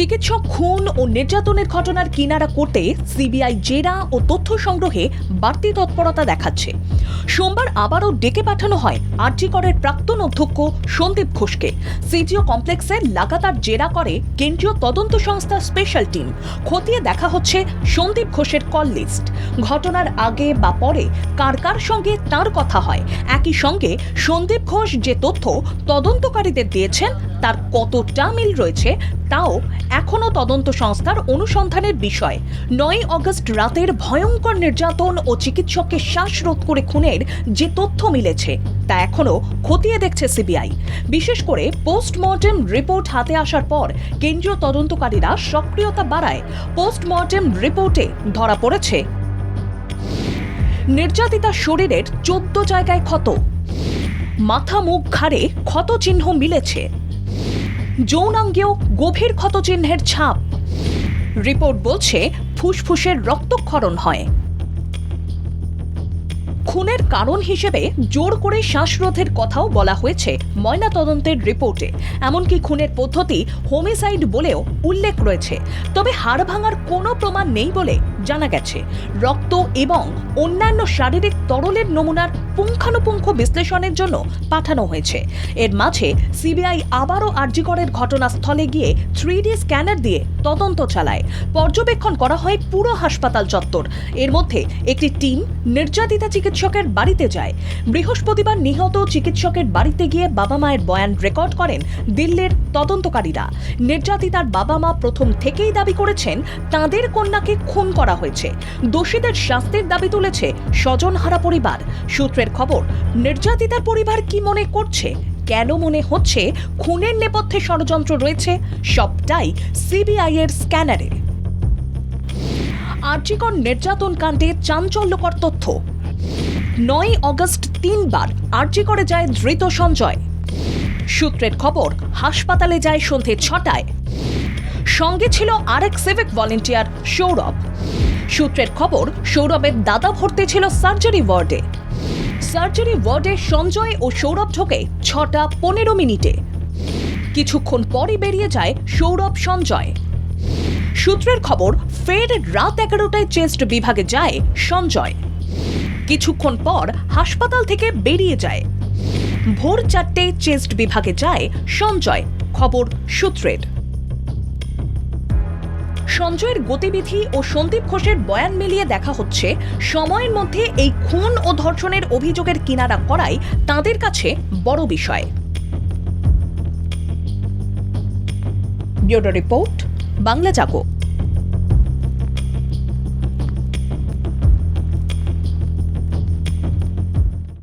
চিকিৎসক খুন ও নির্যাতনের ঘটনার কিনারা করতে সিবিআই জেরা ও তথ্য সংগ্রহে বাড়তি তৎপরতা দেখাচ্ছে। সোমবার আবারও ডেকে পাঠানো হয় আরজিকরের প্রাক্তন অধ্যক্ষ সন্দীপ ঘোষকে। সিটিও কমপ্লেক্সে লাগাতার জেরা করে কেন্দ্রীয় তদন্ত সংস্থা স্পেশাল টিম। খতিয়ে দেখা হচ্ছে সন্দীপ ঘোষের কল লিস্ট। ঘটনার আগে বা পরে কার কার সঙ্গে তার কথা হয়। একই সঙ্গে সন্দীপ ঘোষ যে তথ্য তদন্তকারীদের দিয়েছেন তার কতটা মিল রয়েছে তাও এখনও তদন্ত সংস্থার অনুসন্ধানের বিষয়। নয় অগস্ট রাতের ভয়ঙ্কর নির্যাতন ও চিকিৎসককে শ্বাসরোধ করে খুনের যে তথ্য মিলেছে, তা এখনও খতিয়ে দেখছে সিবিআই। বিশেষ করে পোস্টমর্টেম রিপোর্ট হাতে আসার পর কেন্দ্রীয় তদন্তকারীরা সক্রিয়তা বাড়ায়। পোস্টমর্টেম রিপোর্টে ধরা পড়েছে, নির্যাতিতা শরীরের চোদ্দ জায়গায় ক্ষত। মাথা মুখ ঘাড়ে ক্ষত চিহ্ন মিলেছে। যৌনাঙ্গেও গভীর ক্ষতচিহ্নের ছাপ। রিপোর্ট বলছে, ফুসফুসের রক্তক্ষরণ হয়। খুনের কারণ হিসেবে জোর করে শ্বাসরোধের কথাও বলা হয়েছে ময়নাতদন্তের রিপোর্টে। এমনকি খুনের পদ্ধতি হোমিসাইড বলেও উল্লেখ রয়েছে। তবে হাড় ভাঙার কোনো প্রমাণ নেই বলে জানা গেছে, রক্ত এবং অন্যান্য শারীরিক তরলের নমুনার পুঙ্খানুপুঙ্খ বিশ্লেষণের জন্য পাঠানো হয়েছে। এর মাঝে সিবিআই আবারও আরজিকরের ঘটনাস্থলে গিয়ে থ্রি স্ক্যানার দিয়ে তদন্ত চালায়। পর্যবেক্ষণ করা হয় পুরো হাসপাতাল চত্বর। এর মধ্যে একটি টিম নির্যাতিতা চিকিৎসকের বাড়িতে যায়। বৃহস্পতিবার নিহত চিকিৎসকের বাড়িতে গিয়ে বাবা মায়ের বয়ান রেকর্ড করেন দিল্লির তদন্তকারীরা। নির্যাতিতার বাবা মা প্রথম থেকেই দাবি করেছেন, তাদের কন্যাকে খুন করা হয়েছে। দোষীদের শাস্তির দাবি তুলেছে স্বজনহারা পরিবার। সূত্রের খবর, নির্যাতিতার পরিবার কি মনে করছে? কেন মনে হচ্ছে খুনের নেপথ্যে ষড়যন্ত্র রয়েছে? সবটাই সিবিআই এর স্ক্যানারে। আর্জিকর নির্যাতন কাণ্ডে চাঞ্চল্যকর তথ্য। নয় অগস্ট তিনবার আর্জিকরে যায় ধৃত সঞ্জয়। সূত্রের খবর, হাসপাতালে যায় সন্ধে ছটায়। সঙ্গে ছিল আরেক সিভিক ভলেন্টিয়ার সৌরভ। সূত্রের খবর, সৌরভের দাদা ভর্তি ছিল সার্জারি ওয়ার্ডে সার্জারি ওয়ার্ডে সঞ্জয় ও সৌরভ ঢোকে ছটা পনেরো মিনিটে। কিছুক্ষণ পরই বেরিয়ে যায় সৌরভ সঞ্জয়। সূত্রের খবর, ফের রাত এগারোটায় চেস্ট বিভাগে যায় সঞ্জয়। কিছুক্ষণ পর হাসপাতাল থেকে বেরিয়ে যায়। ভোর চারটে চেস্ট বিভাগে যায় সঞ্জয়, খবর সূত্রের। সঞ্জয়ের গতিবিধি ও সন্দীপ ঘোষের বয়ান মিলিয়ে দেখা হচ্ছে, সময়ের মধ্যে এই খুন ও ধর্ষণের অভিযোগের কিনারা করাই তাদের কাছে বড় বিষয়। রিপোর্ট, বাংলা জাগো।